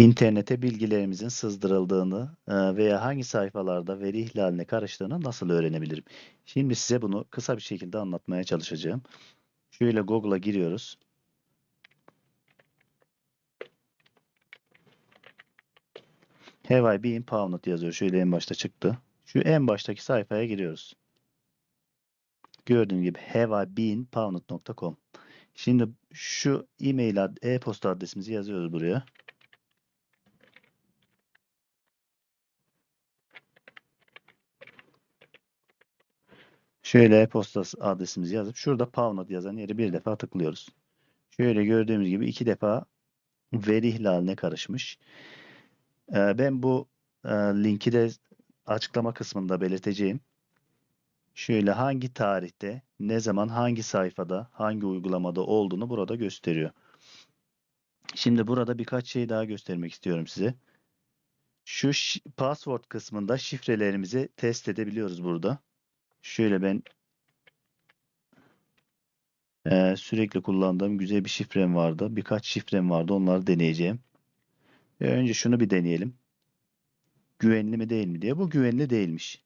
İnternete bilgilerimizin sızdırıldığını e, veya hangi sayfalarda veri ihlaline karıştığını nasıl öğrenebilirim? Şimdi size bunu kısa bir şekilde anlatmaya çalışacağım. Şöyle Google'a giriyoruz. Have I been pwned yazıyor. Şöyle en başta çıktı. Şu en baştaki sayfaya giriyoruz. Gördüğün gibi have I been pwned.com. Şimdi şu e-mail e-posta adresimizi yazıyoruz buraya. Şöyle e-posta adresimizi yazıp şurada Pavnod yazan yeri bir defa tıklıyoruz. Şöyle gördüğümüz gibi iki defa veri ihlaline karışmış. Ee, ben bu e, linki de açıklama kısmında belirteceğim. Şöyle hangi tarihte, ne zaman, hangi sayfada, hangi uygulamada olduğunu burada gösteriyor. Şimdi burada birkaç şey daha göstermek istiyorum size. Şu password kısmında şifrelerimizi test edebiliyoruz burada. Şöyle ben eee, sürekli kullandığım güzel bir şifrem vardı. Birkaç şifrem vardı. Onları deneyeceğim. E, önce şunu bir deneyelim. Güvenli mi değil mi diye. Bu güvenli değilmiş.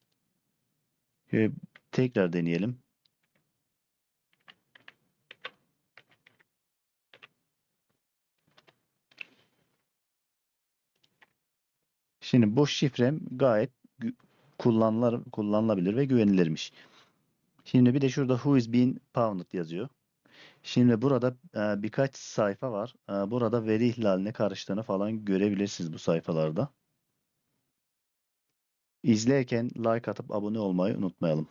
Şöyle tekrar deneyelim. Şimdi bu şifrem gayet kullanılar, kullanılabilir ve güvenilirmiş. Şimdi bir de şurada who is being pounded yazıyor. Şimdi burada e, birkaç sayfa var. E, burada veri ihlaline karıştığını falan görebilirsiniz bu sayfalarda. İzlerken like atıp abone olmayı unutmayalım.